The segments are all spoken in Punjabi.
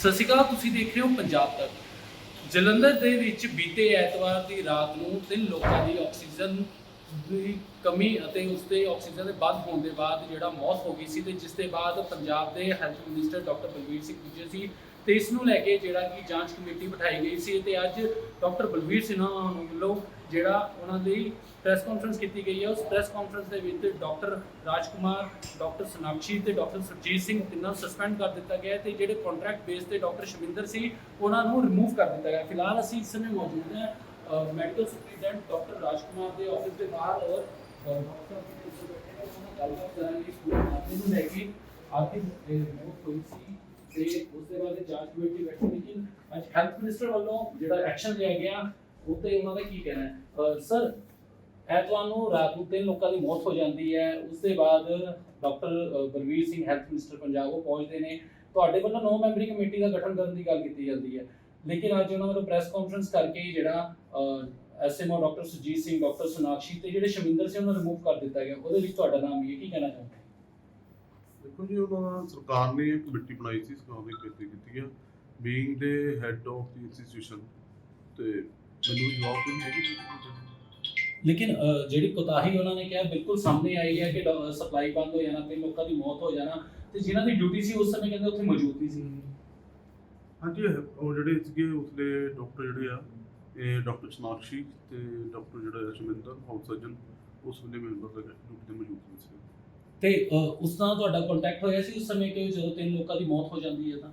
ਸਤਿ ਸ਼੍ਰੀ ਅਕਾਲ, ਤੁਸੀਂ ਦੇਖ ਰਹੇ ਹੋ ਪੰਜਾਬ ਤੱਕ। ਜਲੰਧਰ ਦੇ ਵਿੱਚ ਬੀਤੇ ਐਤਵਾਰ ਦੀ ਰਾਤ ਨੂੰ ਤਿੰਨ ਲੋਕਾਂ ਦੀ ਆਕਸੀਜਨ ਦੀ ਕਮੀ ਅਤੇ ਉਸ ਦੇ ਆਕਸੀਜਨ ਦੇ ਵੱਧ ਹੋਣ ਦੇ ਬਾਅਦ ਜਿਹੜਾ ਮੌਤ ਹੋ ਗਈ ਸੀ ਤੇ ਜਿਸ ਦੇ ਬਾਅਦ ਪੰਜਾਬ ਦੇ health minister doctor Balbir Singh ਪੁੱਜੇ ਸੀ ਤੇ ਇਸ ਨੂੰ ਲੈ ਕੇ ਜਿਹੜਾ ਕਿ ਜਾਂਚ ਕਮੇਟੀ ਬਿਠਾਈ ਗਈ ਸੀ ਤੇ ਅੱਜ ਡਾਕਟਰ ਬਲਵੀਰ ਸਿੰਘ ਵੱਲੋਂ ਜਿਹੜਾ ਉਹਨਾਂ ਦੀ ਪ੍ਰੈਸ ਕਾਨਫਰੰਸ ਕੀਤੀ ਗਈ ਹੈ। ਉਸ ਪ੍ਰੈਸ ਕਾਨਫਰੰਸ ਦੇ ਵਿੱਚ ਡਾਕਟਰ ਰਾਜਕੁਮਾਰ ਡਾਕਟਰ ਸਨਾਕਸ਼ੀ ਤੇ ਡਾਕਟਰ ਸੁਰਜੀਤ ਸਿੰਘ ਤਿੰਨਾਂ ਸਸਪੈਂਡ ਕਰ ਦਿੱਤਾ ਗਿਆ ਹੈ ਤੇ ਜਿਹੜੇ ਕੰਟਰੈਕਟ ਬੇਸ ਤੇ ਡਾਕਟਰ ਸ਼ਮਿੰਦਰ ਸੀ, ਉਹਨਾਂ ਨੂੰ ਰਿਮੂਵ ਕਰ ਦਿੱਤਾ ਗਿਆ। ਫਿਲਹਾਲ ਅਸੀਂ ਇਸ ਸਮੇਂ ਮੌਜੂਦ ਹਾਂ। ਮੈਡੀਕਲ ਸੁਪਰੀਡੈਂਟ ਡਾਕਟਰ ਰਾਜਕੁਮਾਰ ਦੇ ਆਫਿਸ ਦੇ ਬਾਹਰ ਔਰ ਡਾਕਟਰ ਗੱਲਬਾਤ ਕਰਾਂਗੇ ਇਸ ਮਾਮਲੇ ਨੂੰ ਲੈ ਕੇ ਆਖਿਰ ਰਿਮੂਵ ਹੋਈ ਸੀ ਤੇ ਉਸ ਦੇ ਬਾਅਦ ਜਾਂਚ ਕਮੇਟੀ ਬੈਠੀ ਲੇਕਿਨ ਅੱਜ ਹੈਲਥ ਮਿਨਿਸਟਰ ਵੱਲੋਂ ਜਿਹੜਾ ਐਕਸ਼ਨ ਲਿਆ ਗਿਆ, ਉਹ ਉਹਨਾਂ ਦਾ ਕੀ ਕਹਿਣਾ ਹੈ? ਸਰ ਐਤਵਾਰ ਨੂੰ ਰਾਤ ਨੂੰ ਤਿੰਨ ਲੋਕਾਂ ਦੀ ਮੌਤ ਹੋ ਜਾਂਦੀ ਹੈ, ਉਸ ਦੇ ਬਾਅਦ doctor Balbir Singh health minister Punjab ਉਹ ਪਹੁੰਚਦੇ ਨੇ। ਤੁਹਾਡੇ ਵੱਲੋਂ ਨੌ ਮੈਂਬਰੀ ਕਮੇਟੀ ਦਾ ਗਠਨ ਕਰਨ ਦੀ ਗੱਲ ਕੀਤੀ ਜਾਂਦੀ ਹੈ। ਲੇਕਿਨ ਅੱਜ ਉਹਨਾਂ ਵੱਲੋਂ ਪ੍ਰੈਸ ਕਾਨਫਰੰਸ ਕਰਕੇ ਹੀ ਜਿਹੜਾ SMO doctor Sujit Singh doctor Sonakshi ਤੇ ਜਿਹੜੇ ਸ਼ਮਿੰਦਰ ਸਿੰਘ ਉਹਨਾਂ ਨੂੰ ਰਿਮੂਵ ਕਰ ਦਿੱਤਾ ਗਿਆ। ਉਹਦੇ ਵਿੱਚ ਤੁਹਾਡਾ ਨਾਮ ਵੀ ਹੈ? ਕੀ ਕਹਿਣਾ ਚਾਹੁੰਦੇ ਦੇਖੋ ਜੀ ਉਹਨਾਂ ਸਰਕਾਰ ਨੇ ਇੱਕ ਕਮੇਟੀ ਬਣਾਈ ਸੀ ਦੀ ਕੀਤੀ ਕੀਤੀ ਆ। ਬੀਇੰਗ ਦੇ ਹੈਡ ਆਫ ਦੀ ਇੰਸਟੀਟਿਊਸ਼ਨ ਤੇ ਮੈਨੂੰ ਜਵਾਬ ਨਹੀਂ ਜੀ। ਲੇਕਿਨ ਜਿਹੜੀ ਕੋਤਾਹੀ ਉਹਨਾਂ ਨੇ ਕਿਹਾ ਬਿਲਕੁਲ ਸਾਹਮਣੇ ਆਈ ਹੈ ਕਿ ਸਪਲਾਈ ਬੰਦ ਹੋ ਜਾਣਾ ਤੇ ਲੋਕਾਂ ਦੀ ਮੌਤ ਹੋ ਜਾਣਾ। ਤੇ ਜਿਨ੍ਹਾਂ ਦੀ ਡਿਊਟੀ ਸੀ ਉਸ ਸਮੇਂ ਕਹਿੰਦੇ ਉੱਥੇ ਮੌਜੂਦ ਨਹੀਂ ਸੀ। ਹਾਂਜੀ ਉਹ ਜਿਹੜੇ ਸੀਗੇ ਉਸਦੇ ਡਾਕਟਰ ਜਿਹੜੇ ਆ ਇਹ ਡਾਕਟਰ ਸਨਾਕਸ਼ੀ ਤੇ ਡਾਕਟਰ ਜਿਹੜਾ ਰਸ਼ਮਿੰਦਰ ਹਾਊਸ ਸਰਜਨ ਉਸ ਵੇਲੇ ਮੈਂਬਰ ਦਾ ਡਿਊਟੀ ਤੇ ਮੌਜੂਦ ਸੀ ਤੇ ਉਸ ਨਾਲ ਤੁਹਾਡਾ ਕੰਟੈਕਟ ਹੋਇਆ ਸੀ ਉਸ ਸਮੇਂ ਕਿ ਜਦੋਂ ਤਿੰਨ ਲੋਕਾਂ ਦੀ ਮੌਤ ਹੋ ਜਾਂਦੀ ਹੈ ਤਾਂ?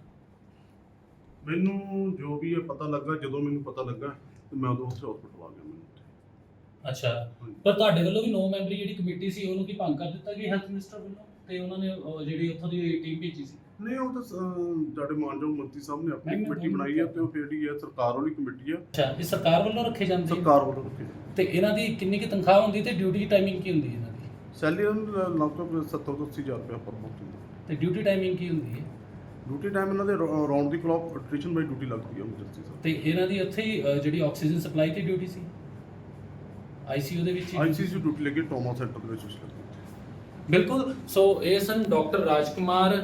ਮੈਨੂੰ ਜੋ ਵੀ ਇਹ ਪਤਾ ਲੱਗਾ ਜਦੋਂ ਮੈਨੂੰ ਪਤਾ ਲੱਗਾ ਤੇ ਮੈਂ ਉਦੋਂ ਉੱਥੇ ਹਸਪੀਟਲ ਆ ਗਿਆ ਮੈਨੂੰ ਉੱਥੇ। ਅੱਛਾ। ਪਰ ਤੁਹਾਡੇ ਵੱਲੋਂ ਵੀ ਨੌ ਮੈਂਬਰੀ ਜਿਹੜੀ ਕਮੇਟੀ ਸੀ ਉਹਨੂੰ ਕੀ ਭੰਗ ਕਰ ਦਿੱਤਾ ਗਿਆ ਹੈਲਥ ਮਿਨਿਸਟਰ ਵੱਲੋਂ? ਤੇ ਉਹਨਾਂ ਨੇ ਜਿਹੜੀ ਉੱਥੋਂ ਦੀ ਟੀਮ ਭੇਜੀ ਸੀ? ਨਹੀਂ ਉਹ ਤਾਂ ਅਹ, ਸਾਡੇ ਮਾਨਯੋਗ ਮੰਤਰੀ ਸਾਹਿਬ ਨੇ ਆਪਣੀ ਕਮੇਟੀ ਬਣਾਈ ਹੈ ਤੇ ਉਹ ਫਿਰ ਹੀ ਸਰਕਾਰ ਵਾਲੀ ਕਮੇਟੀ ਹੈ। ਅੱਛਾ ਇਹ ਸਰਕਾਰ ਵੱਲੋਂ ਰੱਖੇ ਜਾਂਦੇ ਆ? ਸਰਕਾਰ ਵੱਲੋਂ ਰੱਖੀ ਤੇ ਇਹਨਾਂ ਦੀ ਕਿੰਨੀ ਕੀ ਤਨਖਾਹ ਹੁੰਦੀ ਤੇ ਡਿਊਟੀ ਟਾਈਮਿੰਗ ਕੀ ਹੁੰਦੀ ਹੈ ਇਹਨਾਂ ਦੀ? ਸੈਲਰੀ ਲਗਭਗ 70 ਤੋਂ 80 ਹਜ਼ਾਰ ਰੁਪਏ ਪਰ ਮੰਥ ਹੁੰਦਾ ਤੇ ਡਿਊਟੀ ਟਾਈਮਿੰਗ ਕੀ ਹੁੰਦੀ ਹੈ? ਡਿਊਟੀ ਟਾਈਮ ਇਹਨਾਂ ਦੇ ਰਾਉਂਡ ਦੀ ਕਲੌਕ ਅਟ੍ਰੀਸ਼ਨ ਬਾਈ ਡਿਊਟੀ ਲੱਗਦੀ ਹੈ ਐਮਰਜੈਂਸੀ ਸਾਹਿਬ ਤੇ ਇਹਨਾਂ ਦੀ ਉੱਥੇ ਹੀ ਜਿਹੜੀ ਆਕਸੀਜਨ ਸਪਲਾਈ ਤੇ ਡਿਊਟੀ ਸੀ? ਆਈਸੀਯੂ ਦੇ ਵਿੱਚ ਹੀ ਆਈਸੀਯੂ ਡਿਊਟੀ ਲੱਗੀ ਟੋਮਾ ਸੈਂਟਰ ਦੇ ਵਿੱਚ ਉਸ ਲੱਗੀ। ਬਿਲਕੁਲ। ਸੋ ਇਹ ਸਨ ਡਾਕਟਰ ਰਾਜਕੁਮਾਰ